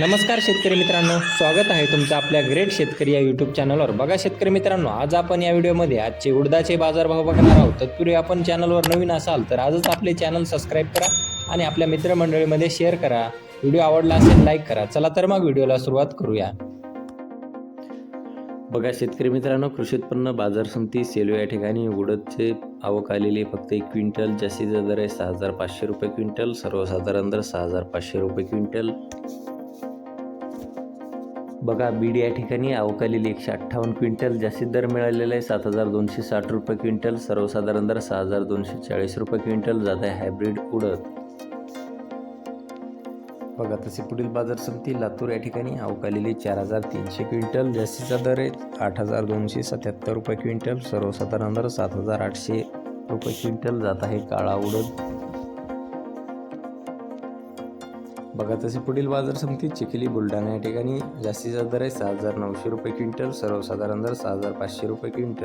नमस्कार शेतकरी मित्रांनो स्वागत आहे तुमचं आपल्या ग्रेट शेतकरी या यूट्यूब चॅनलवर बघा शेतकरी मित्रांनो आज आपण या व्हिडिओमध्ये आजचे उडदाचे बाजारभाव बघणार आहोत. तत्पूर्वी आपण चॅनलवर नवीन असाल तर आजच आपले चॅनल सबस्क्राईब करा आणि आपल्या मित्रमंडळीमध्ये शेअर करा. व्हिडिओ आवडला असेल लाईक करा. चला तर मग व्हिडिओला सुरुवात करूया. बघा शेतकरी मित्रांनो कृषी उत्पन्न बाजार समिती सेलू या ठिकाणी उडदचे आवक आलेली फक्त एक क्विंटल जास्तीचा दर आहे सहा हजार पाचशे रुपये क्विंटल सर्वसाधारण दर सहा हजार पाचशे रुपये क्विंटल. बघा बीड या ठिकाणी अवकालेली एकशे अठ्ठावन्न क्विंटल जास्तीत दर मिळालेला आहे. सात हजार दोनशे साठ रुपये क्विंटल सर्वसाधारण दर सहा हजार दोनशे चाळीस रुपये क्विंटल जात आहे हायब्रिड उडत बघा तसे पुढील बाजार समिती लातूर या ठिकाणी अवकालेली चार हजार तीनशे क्विंटल जास्तीचा दर आहे आठ हजार दोनशे सत्याहत्तर रुपये क्विंटल सर्वसाधारण दर सात हजार आठशे रुपये क्विंटल जात आहे काळा उडद. बघा तसे पुढील बाजार समिती चिखली बुलढाणा या ठिकाणी जास्तीचा दर आहे. सहा हजार नऊशे रुपये क्विंटल सर्वसाधारण दर सहा हजार पाचशे रुपये क्विंटल.